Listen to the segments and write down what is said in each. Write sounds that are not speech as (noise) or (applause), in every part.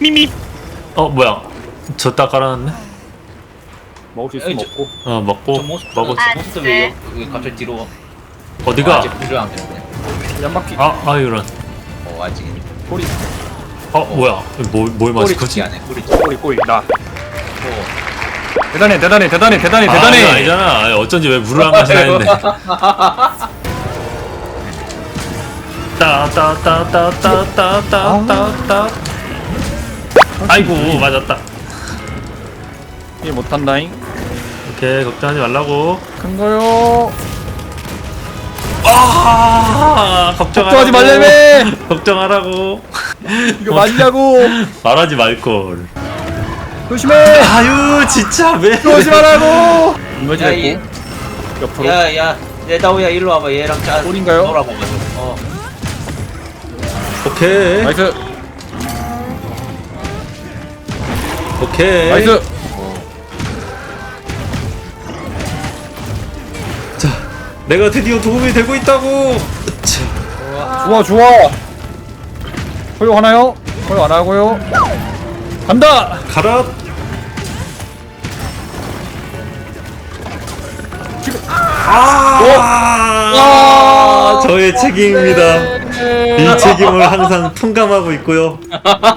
미미. 어 뭐야? 저따 깔아놨네. 먹을 수 있으면 에이, 먹고 어 먹고 저. 저 모습 왜, 여- 왜 갑자기 뒤로 와? 어디가? 아직 부조하면 되는데. 한 바퀴 아, 아 이런. 어 아직 꼬리 어 뭐야? 뭘, 뭘 마실 거지? 꼬리치. 꼬리 꼬리 나 어. 대단해 대단해 대단해 대단해 아, 대단해 이거 아니잖아. 아니, 어쩐지 왜 물을 안 마시나 했네. (laughs) 따따따따따따따따. 아이고 맞았다. 이 못한다잉 오케이 걱정하지 말라고. 큰 거요 아 걱정하라고. 걱정하지 말래매 (laughs) 걱정하라고. 이거 맞냐고 (laughs) 말하지 말걸. 조심해 아유 진짜 왜? 말라고 이거지 야. 됐고 옆으로 야 야 내다오야 일로 와봐 얘랑 짜. 꼬리인가요? 놀아봐. 어. 오케이 나이스 오케이. 나이스 자 내가 드디어 도움이 되고 있다고. 자, 좋아 좋아 허용 하나요? 허용 안 하고요 간다 가라. 아, 아, 저의 책임입니다. 이 책임을 항상 통감하고 있고요.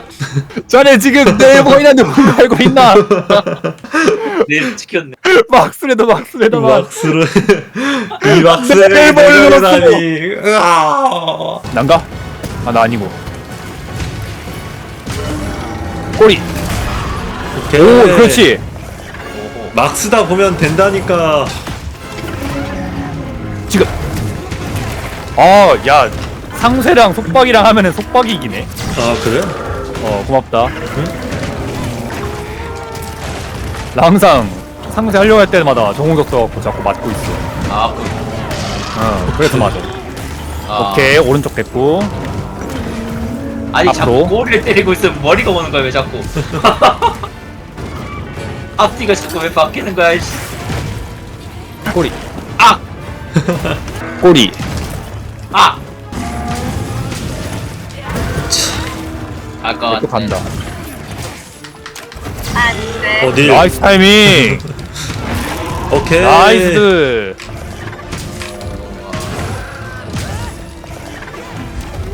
(laughs) 자네 지금 내 보이는 누군 알고 있나 (laughs) 내 지켰네. 막스레도 막스레도 막 막스를 이 막스를 내 내려다니. 으아. 난가? 아 나 아니고 꼬리. 오 그렇지 오호. 막 쓰다 보면 된다니까. 지금 아 야 상세랑 속박이랑 하면은 속박이 이기네 아 그래? 어 고맙다 나 항상 상세 하려고 할 때마다 정우석 써갖고 자꾸 맞고 있어 아 그. 어 그래서 맞아 아. 오케이 오른쪽 됐고 아니 앞으로. 자꾸 꼬리를 때리고 있으면 머리가 오는 거야 왜 자꾸? (laughs) 앞뒤가 자꾸 왜 바뀌는 거야? 이씨. 꼬리 아! 꼬리 아! 아까 또 간다. 어디? 나이스 타이밍! (laughs) 오케이. 나이스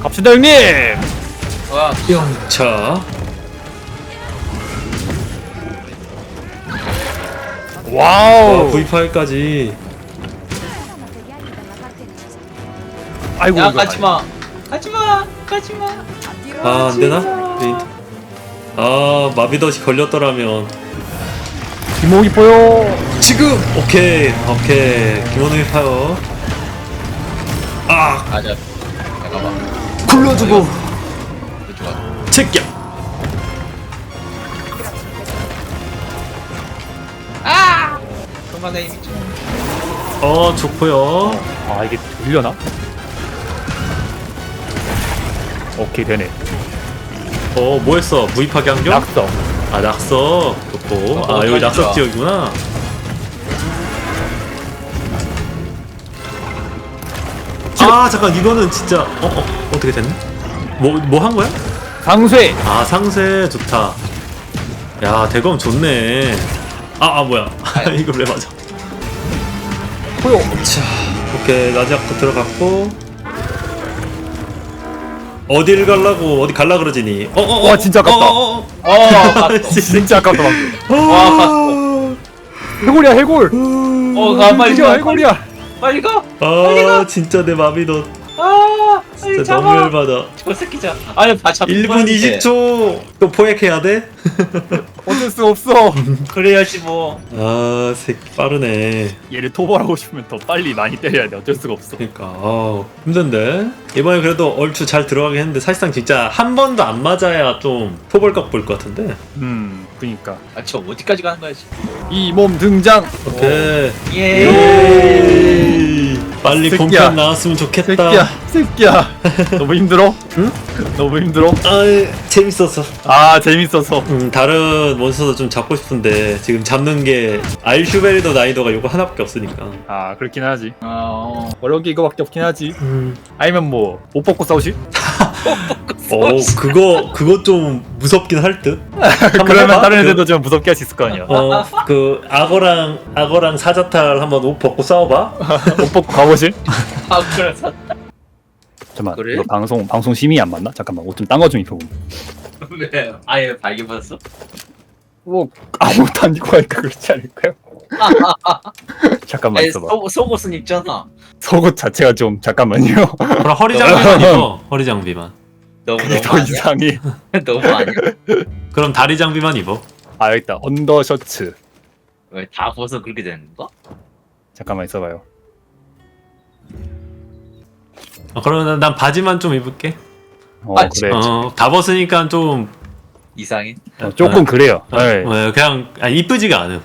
갑시다 형님! 와. 영차. 와우! 와 V8까지. 아이고 야 이거 가지마. 가지마. 가지마 아 안 되나? 페인트. 아 마비덫이 걸렸더라면. 기목이 보여. 지금! 오케이 오케이. 김원웅이 파요. 아! 가자 잠깐만. 굴러주고. 이거 좋아. 제껴. 그만해 이미 좀어 좋고요. 아 이게 들려나? 오케이 되네. 어 뭐했어? 무입하게 안경? 낙서. 아 낙서. 좋고. 어, 아 여기 어, 낙서. 지역이구나. 아 잠깐 이거는 진짜 어, 어 어떻게 됐네? 뭐 뭐 한 거야? 상쇄. 아 상세 좋다. 야 대검 좋네. 아, 아 뭐야. (laughs) 이걸 왜 맞아? 포요 자 오케이. 나지아코 들어갔고 어딜 갈라고 어디 갈라 그러지니? 어 어 어 와, 진짜 아깝다. 어 갔어 진짜 아깝다. 방금 와 해골이야 해골. 어, 가, 빨리 진짜 가, 해골이야. 빨리 가. 아 진짜 내 마비도 아, 진짜 잡아. 너무 열받아 저 새끼자. 아니, 봐, 잡. 1분 20초 또 포획해야 돼? (laughs) 어쩔 수 없어 (laughs) 그래야지 뭐. 아 새끼 빠르네 얘를 토벌하고 싶으면 더 빨리 많이 때려야 돼 어쩔 수가 없어 그러니까 아 힘든데 이번에 그래도 얼추 잘 들어가긴 했는데 사실상 진짜 한 번도 안 맞아야 좀 토벌각 볼것 같은데 음 그니까 아, 저 어디까지 가는 거야, 지이몸 등장 오케이 예. 예이. 빨리 새끼야. 본편 나왔으면 좋겠다 새끼야 새끼야 너무 힘들어? 응? 너무 힘들어? 아 재밌었어 아 재밌어서 음, 다른 몬스터도 좀 잡고 싶은데 지금 잡는 게 알슈베리더 난이도가 요거 하나밖에 없으니까 아 그렇긴 하지 어. 어려운 게 이거밖에 없긴 하지 음. 아니면 뭐못 벗고 싸우시? (laughs) 어 그거 그거 좀 무섭긴 할 듯. (laughs) 한번 그러면 해봐. 다른 그- 애들도 좀 무섭게 할 수 있을 거 아니야. 어, 그 악어랑 악어랑 사자탈 한번 옷 벗고 싸워봐. (laughs) 옷 벗고 가보실? 아 그래서 잠깐만 그래? 이거 방송 방송 심의 안 맞나? 잠깐만 옷 좀 딴 거 좀 입혀보. (laughs) 왜 아예 발개 받았어? 뭐 아무것도 안 입고 하니까 그렇지 않을까요? (laughs) 잠깐만 아니 있어봐. 속 속옷은 입잖아. 속옷 자체가 좀 잠깐만요. 그럼 허리 장비만 입어. 허리 장비만. 너무 그게 너무 더 아니야? 이상해. (laughs) 너무 아니야. 그럼 다리 장비만 입어. 아 여기 있다 언더 셔츠. 왜 다 벗어 그렇게 되는 거? 잠깐만 있어봐요. 어, 그러면 난 바지만 좀 입을게. 어 아, 그래. 어, 다 벗으니까 좀 이상해. 어, 조금 그래요. 어, 네. 어, 그냥 아, 이쁘지가 않음.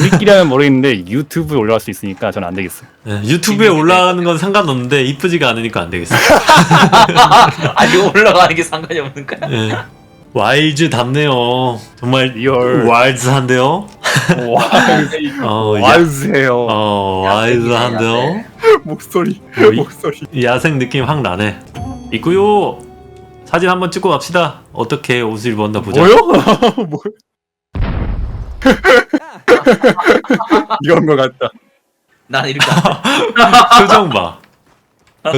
우리끼리 하면 모르겠는데 유튜브에 올라갈 수 있으니까 저는 안 되겠어. 예, 유튜브에 올라가는 건 상관없는데 이쁘지가 않으니까 안 되겠어. (laughs) 아니 올라가는 게 상관이 없는 거야. 예. 와일즈 답네요. 정말 리얼. 와일즈한데요. 와 어, 야, 와주세요. 어. 목소리 뭐 이- 목소리. 야생 느낌 확 나네. 있고요. 사진 한번 찍고 갑시다. 어떻게 옷을 입었나 보자. 뭐요? (laughs) 뭐? (laughs) 이건 것 같다. 난 이렇게 안 돼. (laughs) 표정 봐.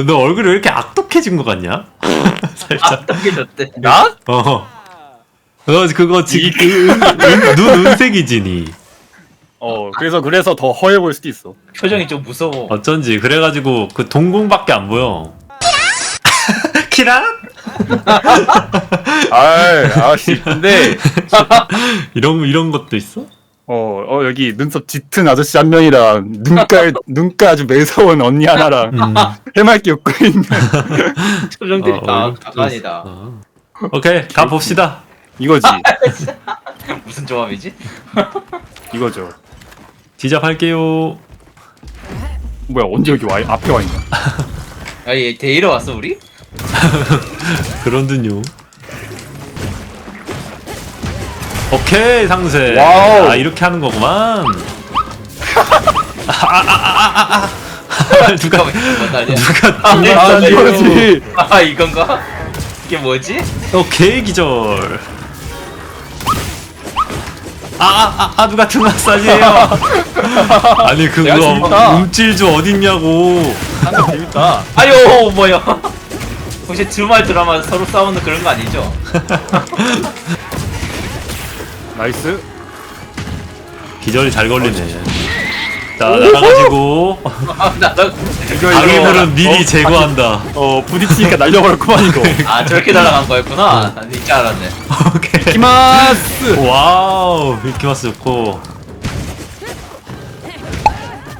너 얼굴이 왜 이렇게 악독해진 것 같냐? 살짝. 당겨졌대. 나? 어. 너 그거 지금 그 은- 은- 눈 은색이지니. 어 그래서 그래서 더 허해 보일 수도 있어. 표정이 좀 무서워. 어쩐지 그래가지고 그 동공밖에 안 보여. (laughs) 키라? (laughs) 아씨 근데 (laughs) 이런 이런 것도 있어? 어, 어 여기 눈썹 짙은 아저씨 한 명이랑 눈가 눈가 아주 매서운 언니 하나랑 음. 해맑게 웃고 있는 표정들이 어, 다 가관이다. 어. 오케이 가 봅시다. 이거지 (laughs) 무슨 조합이지? (laughs) 이거죠. 시작할게요. 뭐야 언제 여기 와 앞에 와 있냐? 아얘 데이러 왔어 우리? (laughs) 그런 듯요. 오케이 상세. 와우. 아 이렇게 하는 거구만. 아아아아아 아, 누가? 누가 아 등에 이거지. 아 이건가? 이게 뭐지? 오케이 기절. 아아 아 아, 누가 등 마사지해요. (laughs) 아니 그거 재밌다. 움찔주 어딨냐고. 한거 재밌다. (laughs) 아유 뭐야? 혹시 주말 드라마 서로 싸우는 그런 거 아니죠? (laughs) 나이스. 기절이 잘 걸리네. 자 날아가지고 아 나도 이거 방해물은 미리 어, 제거한다. 어 부딪히니까 날려버렸구만 이거. 아 저렇게 날아간 거였구나. 난 이제 알았네. 오케이. 키마스. 와우 이키마스 좋고.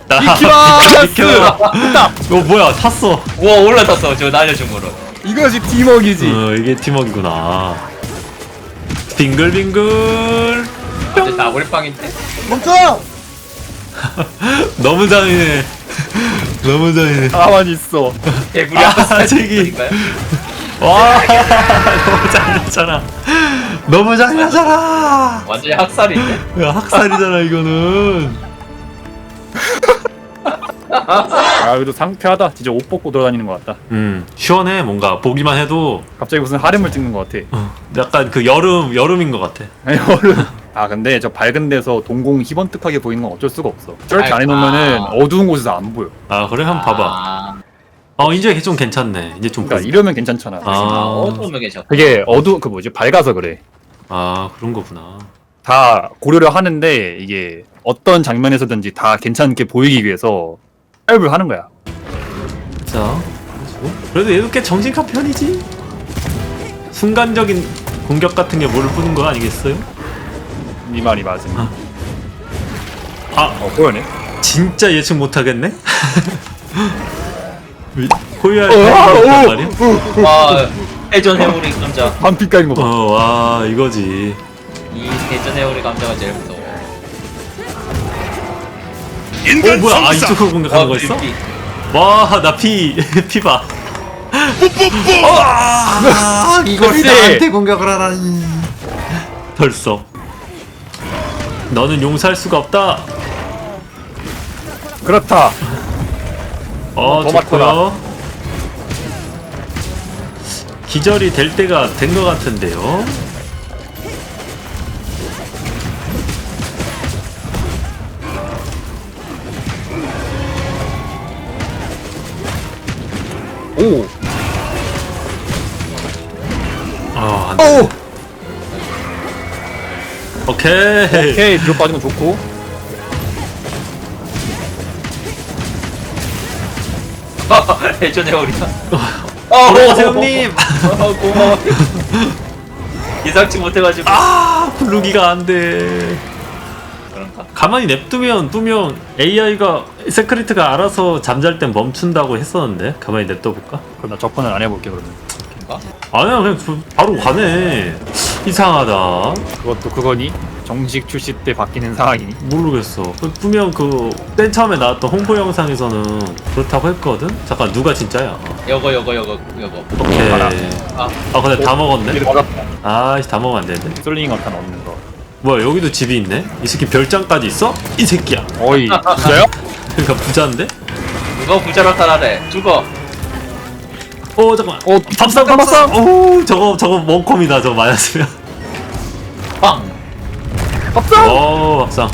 나 이키마스. 비켜. 어 뭐야 탔어. 우와 올라탔어 저 날려준 거로. 이것이 팀워크이지. 어 이게 팀워크구나. 빙글빙글. 근데 다 올빵인데? (laughs) 너무 잔인해. 너무 잔인해. 가만히 있어. 개구리 아, 아까 (laughs) 저기. 인가요? 와 (laughs) 너무 잔인하잖아. 너무 잔인하잖아. 완전히 학살인데? 야 학살이잖아 이거는. 아 그래도 상쾌하다. 진짜 옷 벗고 돌아다니는 것 같다. 음 시원해 뭔가 보기만 해도 갑자기 무슨 하렘을 찍는 것 같아. 어, 약간 그 여름 여름인 것 같아. 아니, 얼음. 아 근데 저 밝은 데서 동공 희번뜩하게 보이는 건 어쩔 수가 없어. 저렇게 안. 해놓으면은 아. 어두운 곳에서 안 보여. 아 그래 한번 봐봐. 아, 어 이제 좀 괜찮네. 이제 좀 그러니까 보이- 이러면 괜찮잖아. 아 아. 어두우면 괜찮다. 그게 어두 그 뭐지 밝아서 그래. 아 그런 거구나. 다 고려를 하는데 이게 어떤 장면에서든지 다 괜찮게 보이기 위해서 타협을 하는 거야. 자 그래도 얘도 꽤 정신카 편이지. 순간적인 공격 같은 게 뭐를 뿌는 거 아니겠어요? 네 말이 맞음. 아. 아어 보여네. 진짜 예측 못하겠네. (laughs) 호유할 어, 때 오, 말이야? 와 해전 해오리 감자. 반피 까인 거 봐. 어 와 이거지. 이 해전 해오리 감자가 제일 무서워. 어 뭐야 아 이쪽으로 공격하는 거 있어? 비- 비- 와나 피 피 (laughs) 봐. 아, (laughs) 이것이 나한테 공격을 하다니. 벌써. 너는 용서할 수가 없다. 그렇다. 어, 더 좋고요. 기절이 될 때가 된 것 같은데요. 오! 오케이. 오케이, 뒤로 빠지면 좋고. 해전의 어리다. 돌아가세요, 형님. 어, 고마워. 예상치 (laughs) 못해가지고. 아, 부르기가 안 돼. 그런가? 가만히 냅두면 두면 AI가 세크리트가 알아서 잠잘 땐 멈춘다고 했었는데 가만히 냅둬볼까? 그럼 나 접근을 안 해볼게, 그러면. 그런가? 아니야 그냥 그- 바로 가네 이상하다 그것도 그거니? 정식 출시 때 바뀌는 상황이니? 모르겠어 그 분명 그맨 처음에 나왔던 홍보 영상에서는 그렇다고 했거든? 잠깐 누가 진짜야 여거 여거 여거 여거. 오케이. 아, 아 근데 다 먹었네? 이를 받았다. 아씨 다 먹으면 안 되는데 솔링 어탄 없는 거. 뭐야 여기도 집이 있네? 이 새끼 별장까지 있어? 이 새끼야 어이, 진짜요? (laughs) 그러니까 부자인데? 누가 부자로 타라래. 죽어. 어 잠깐만 어, 밥상 밥상 오 저거 저거 원콤이다 저거 맞았으면 (laughs) 빵. 밥상! 오 밥상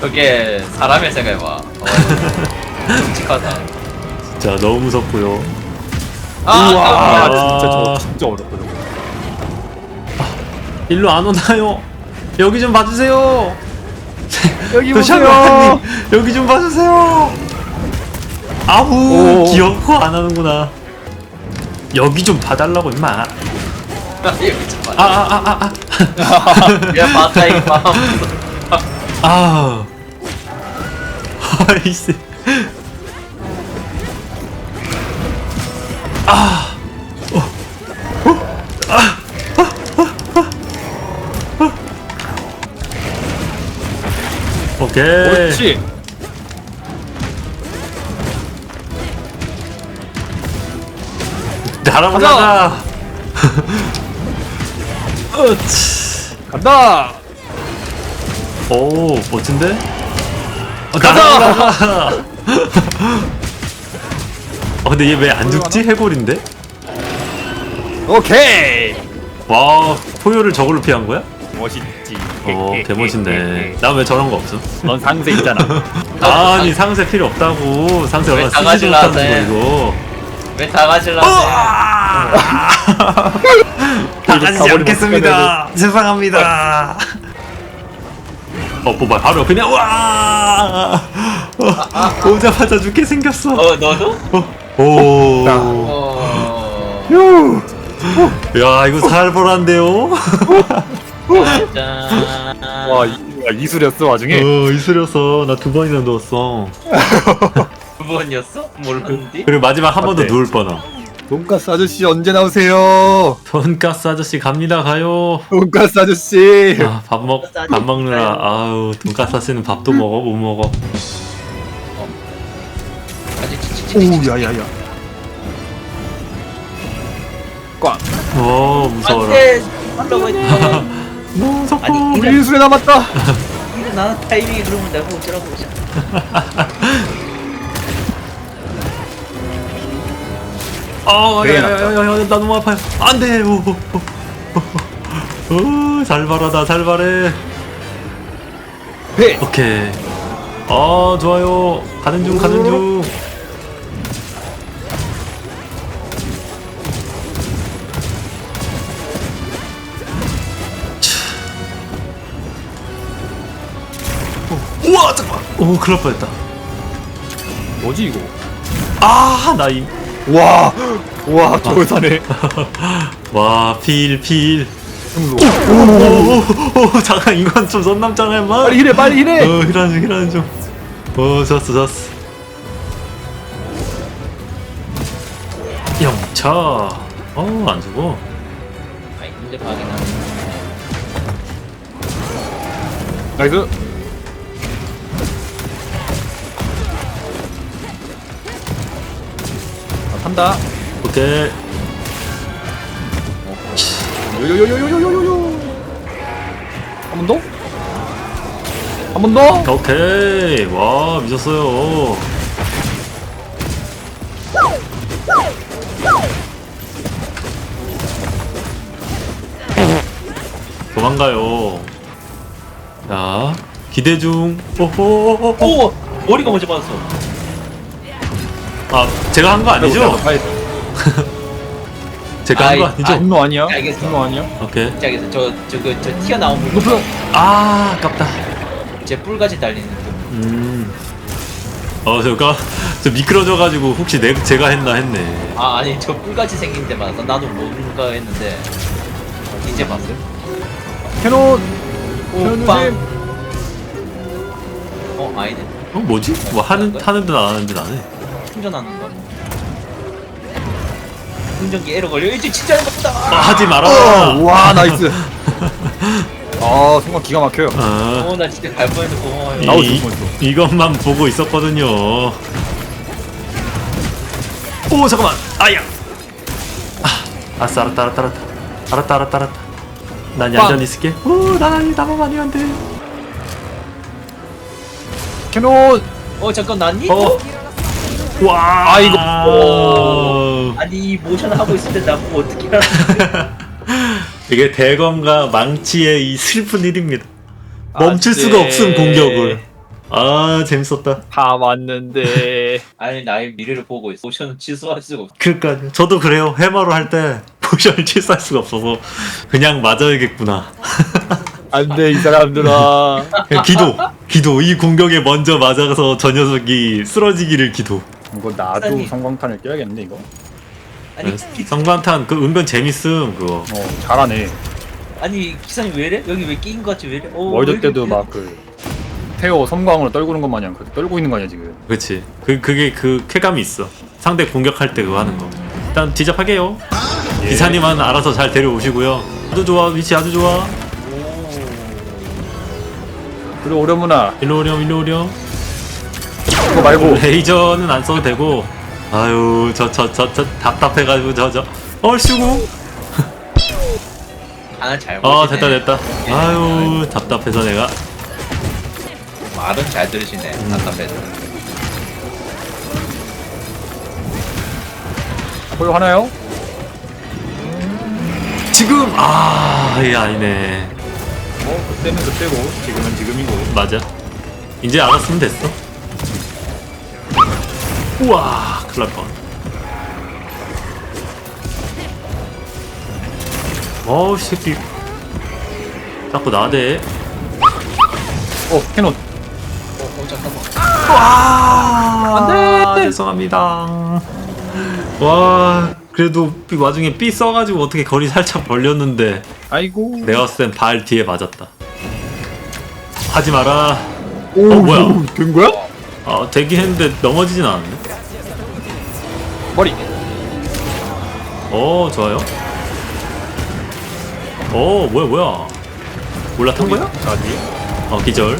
그게 사람의 생각해봐. 어, 끔찍하다. (laughs) 진짜 너무 무섭고요 아, 우와, 아, 진짜 저 진짜 어렵거든. 일로 안 오나요? 여기 좀 봐주세요 여기 도시락님 (laughs) 여기 좀 봐주세요. 아우 오. 귀엽고 안 하는구나. 여기 좀 봐달라고 임마. 여기 좀 봐. 아아아 아 아. (laughs) 야, 맞다, 이 마음. (laughs) 아. 아이씨. 오케이. 그렇지. 날아보자. (laughs) 으치. 간다! 오 멋진데? 어, 가자! 날아가자. 어 근데 얘 왜 안 죽지? 해골인데? 오케이! 와 포효를 저걸로 피한 거야? 어 개멋있네. 난 (laughs) 왜 저런 거 없어? 넌 상세 있잖아. (laughs) 아니 상세 필요 없다고. 상세 왜 얼마나 쓰지도 못하는 거 하네. 이거. 왜 다 가질라네? (laughs) 다 가지지 않겠습니다. 죄송합니다. 어, 뭐봐 바로 그냥 와 어, 오자마자 죽게 생겼어. 어, 너도? 오. 어. 휴! 야 이거 살벌한데요? 짠. 와, 이, 와, 이술이었어, 와중에. 어 이슬렸어 나 두 번이나 누웠어 (laughs) 두 번이었어? 몰랐는데? 그리고 마지막 한 번 더 어때? 누울 뻔함 돈가스 아저씨 언제 나오세요? 돈가스 아저씨 갑니다 가요 돈가스 아저씨. 아, 밥 먹, 밥 먹느라 아유 돈가스 아저씨는 밥도 먹어 못 먹어 아직 치치치. 오, 야야야. 꽝. 어 무서워라 안돼. (laughs) 뭐, 아니, 문석구 이런- 민수에 남았다. (laughs) 일어나 타이밍이 그러면 내가 어쩌라고 그러지 아 야 야 야야나 너무 아파요. 안 돼. 오, 오, 오, 오, 잘 바라다, 잘 바래. 오케이. 아, 좋아요. 가는 중, 가는 중. 우와 잠깐만 오날 뻔했다 뭐지, 이거? 아나이 와, 와. (laughs) 와, 필, 필. 승로. 오, 오, 오, 잠깐, 이건 좀 선 남잖아, 임마. 빨리 일해, 빨리 일해. 어, 힐하는 중, 힐하는 중. 어, 좋았어, 좋았어. 영차. 어, 안 죽어. 아이, 근데 방이 나. 나이스. 한다. 오케이. 요요요요요요요요. 한 번 더? 한 번 더? 오케이. 와, 미쳤어요. 도망가요. 자, 기대 중. 오호. 오! 머리가 먼저 맞았어. 아, 제가 한 거 아니죠? (laughs) 제가 한 거 아이, 아니죠? 아, 분노 아니야? 알겠어. 분노 아니야? 오케이. 시작해서 저 저그 저 튀어나온 물 무슨 아, 아깝다. 제 뿔까지 달리는 그 음. 어, 제가 저 미끄러져가지고 혹시 내, 제가 했나 했네. 아 아니 저 뿔같이 생긴 데 맞아서 나도 뭔가 했는데 이제 봤어요. 캐논 오, 캐논 빵. 조심. 어 아니네. 어, 뭐지? 뭐 하는 하는 듯 안 하는 듯 안 해. 충전하는 거. 충전기 에러 걸려. 일찍 진짜 해봤다. 아, 하지 마라. 어, 와 (laughs) 나이스. 아 정말 기가 막혀요. 아, 어 나 진짜 갈 뻔해서 고마워요. 나도 이, 죽을 뻔했어. 이것만 보고 있었거든요. 오 잠깐만. 아야. 아, 아싸 알았다 알았다 알았다. 알았다 알았다 알았다. 난 얌전히 있을게. 오, 난 나만 아니면 돼. 캐논 어 잠깐 나니? 어. 와. 아이고. 오. 아니 모션 하고 있을 때 나보고 어떻게 하는 (laughs) 이게 대검과 망치의 이 슬픈 일입니다. 멈출 아, 수가 네. 없음 공격을. 아 재밌었다. 다 맞는데. (laughs) 아니 나의 미래를 보고 있어. 모션은 취소할 수가 없어. 그러니까 저도 그래요. 해마로 할 때 (laughs) 포션을 취소할 수가 없어서 그냥 맞아야겠구나. 안돼 이 사람들아. 그냥 기도, 기도. 이 공격에 먼저 맞아서 저 녀석이 쓰러지기를 기도. 이거 나도 아니. 성광탄을 껴야겠는데 이거. 아니 네, 기, 성광탄 그 은근 재밌음 그거. 어 잘하네. 아니 기사님 왜래? 여기 왜 끼인 것 같지 왜래? 어, 월드 왜 때도 이렇게- 막그 태워 섬광으로 떨구는 것 마냥 그렇게 떨고 있는 거 아니야 지금. 그렇지. 그 그게 그 쾌감이 있어. 상대 공격할 때 그거 하는 거. 일단 뒤잡하게요. 예. 기사님은 알아서 잘 데려오시고요. 아주 좋아 위치 아주 좋아. 그래 오려무나 일로 오렴 일로 오렴. 그거 말고 레이저는 안 써도 되고. 아유 저 저 저 저 답답해가지고 저 저. 얼씨구. 하나 (laughs) 잘아 보시네. 됐다 됐다. 아유 답답해서 내가. 말은 잘 들으시네. 답답해서. 허용하나요? 지금 아 이게 아니네. 뭐 그때는 그때고 지금은 지금이고. 맞아. 이제 알았으면 됐어. 우와, 큰일 날 뻔. 어우, 새끼. 자꾸 나대. 어 캐논. 어, 어 잠깐만. 와, 안 돼! 죄송합니다. 와, 그래도 이 와중에 삐 써가지고 어떻게 거리 살짝 벌렸는데, 아이고. 내가 봤을 땐 발 뒤에 맞았다. 하지 마라. 오 어, 뭐야? 된 거야? 아, 되긴 했는데 넘어지진 않았네. 머리. 어 좋아요. 어 뭐야 뭐야. 올라탄 거야? 자 뒤에. 어 기절.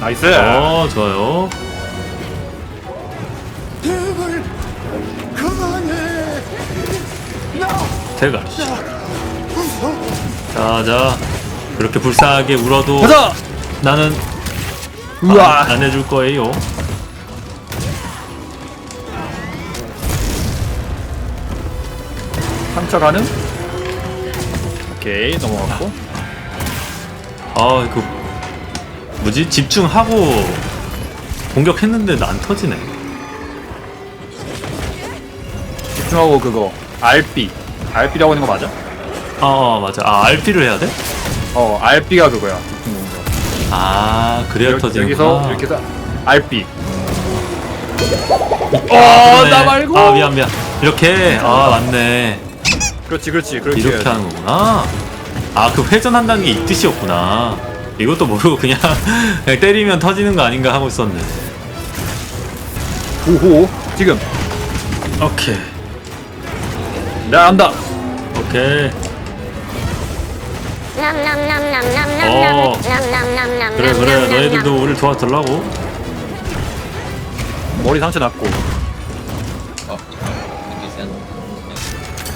나이스. 어 좋아요. 제가. 자자 그렇게 불쌍하게 울어도 가자. 나는 우와. 안, 안 해줄 거예요. 상처 가는. 오케이 넘어갔고. 아, 그 뭐지? 집중하고 공격했는데 안 터지네. 집중하고 그거 RB. RB라고 하는 거 맞아? 아, 어, 맞아. 아, RP를 해야 돼? 어 RB가 그거야. 공격. 아, 그래야 여기- 터지는구나. 여기서 이렇게 해서 RB. 아, 나 말고. 아, 미안, 미안. 이렇게, 아, 맞네. 그렇지 그렇지 그렇게. 이렇게 하는 거구나. 아, 그 회전한다는 게 이 뜻이었구나. 이것도 모르고 그냥, (laughs) 그냥 때리면 터지는 거 아닌가 하고 있었네. 오호. 지금. 오케이. 나 안다. 오케이. 어. 그래, 그래. 너희들도 우리를 도와달라고. 머리 상처 났고. 어.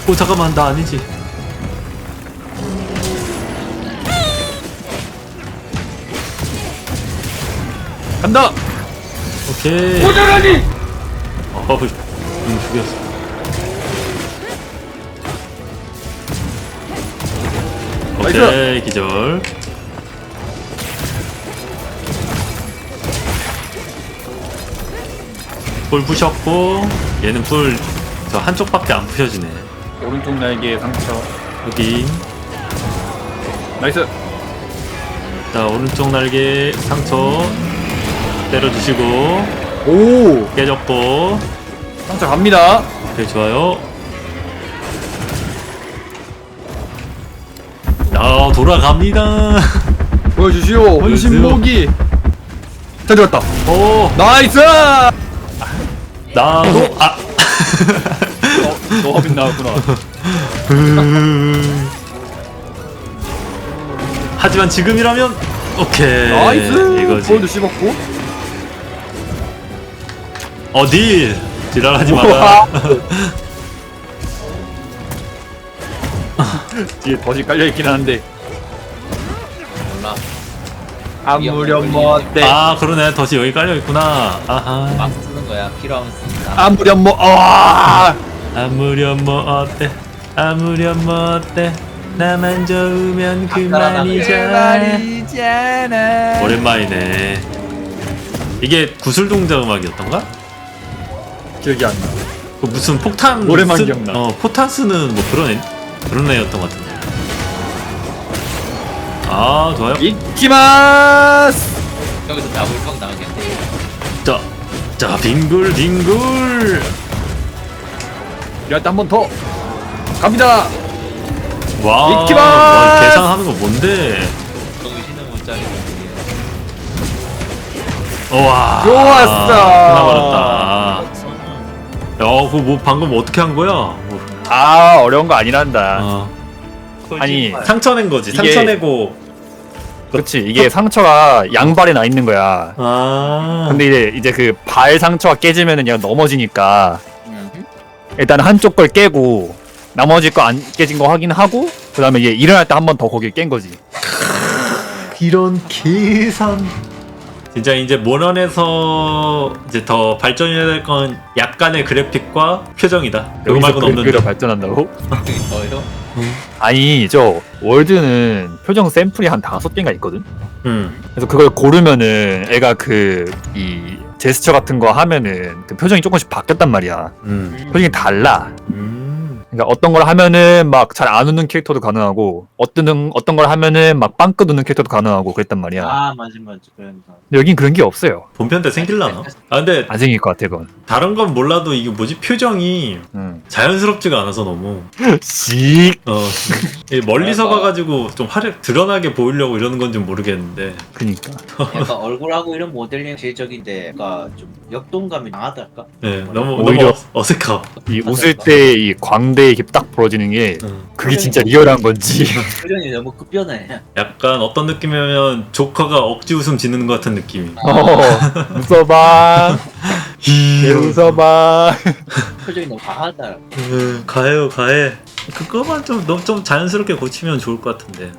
오, 잠깐만. 나 아니지. 간다. 오케이. 모자라니! 어, 음, 죽였어. 오케이, 기절. 불 부셨고, 얘는 불, 저 한쪽밖에 안 부셔지네. 오른쪽 날개 상처. 여기. 나이스. 자, 오른쪽 날개 상처 때려주시고, 오 깨졌고, 상처 갑니다. 오케이, 좋아요. 돌아갑니다. 보여주시오 혼신모기 잘 들었다. 오, 나이스! 나도, 아. 너 허빈 나왔구나. (laughs) 하지만 지금이라면, 오케이. 나이스! 이거지. 볼도 씹었고 어, 딜! 지랄하지 마라. (laughs) 뒤에 덫이 깔려 있긴 한데. 아무렴 뭐대 아, 그러네. 덫이 여기 깔려있구나. 아하. 막 쓰는 거야. 필요하면 씁니다. 아무렴 뭐 아! 아무렴 뭐 어때? 아무렴 뭐 어때? 나만 좋으면 그만이잖아. 오랜만이네. 이게 구슬동자 음악이었던가? 기억이 안 나. 그 무슨 폭탄 쓰- 기억나. 어 포탄 쓰는 뭐 그런 애, 그런 애였던 것 같은데. 아 좋아요. 이키마스! 여기서 나불빵 나가겠네. 자, 자 빙글 빙글. 이럴 때한번 더. 갑니다! 와, 이키마스! 와, 계산하는 거 뭔데? 정신은 못 차리고 와, 좋았어. 끝나버렸다. 야, 그거 뭐 방금 어떻게 한 거야? 뭐, 아 어려운 거 아니란다. 어, 아니, 상처 낸 거지. 이게- 상처 내고. 그렇지. 이게 상처가 양발에 나 있는 거야. 아, 근데 이제 이제 그 발 상처가 깨지면은 그냥 넘어지니까 음. 일단 한쪽 걸 깨고 나머지 거 안 깨진 거 확인하고 그다음에 얘 일어날 때 한 번 더 거길 깬 거지. 이런 계산. 진짜 이제 모넌에서 이제 더 발전해야 될 건 약간의 그래픽과 표정이다. 그거 말고는 없는데. 발전한다고? (laughs) 더요? 아니 저 월드는 표정 샘플이 한 다섯 개가 있거든. 음. 그래서 그걸 고르면은 애가 그 이 제스처 같은 거 하면은 그 표정이 조금씩 바뀌었단 말이야. 음. 표정이 달라. 음. 그러니까 어떤 걸 하면은 막 잘 안 웃는 캐릭터도 가능하고 어떤 어떤 걸 하면은 막 빵긋 웃는 캐릭터도 가능하고 그랬단 말이야. 아 맞아 맞아. 그런 거. 근데 여긴 그런 게 없어요. 본편 때 생길라나? 아 근데 안 생길 것 같아 그건. 다른 건 몰라도 이게 뭐지 표정이 응. 자연스럽지가 않아서 너무 씩. 어이 멀리서 약간- 봐가지고 좀 화려 드러나게 보이려고 이러는 건지 모르겠는데 그니까. 약간 얼굴하고 이런 모델링 제적인데 약간 좀 역동감이 강하달까? 네 너무 오히려- 너무 어- 어색함. 이 웃을 때 이 광대 이렇게 딱 벌어지는 게 음. 그게 진짜 리얼한 건지. (laughs) 표정이 너무 급변해. 약간 어떤 느낌이면 조커가 억지 웃음 짓는 것 같은 느낌이. 어, 웃어봐. 개 (laughs) 웃어봐. 표정이 너무 과하다. 음, 가해요 가해. 그거만 좀 너무 좀 자연스럽게 고치면 좋을 것 같은데.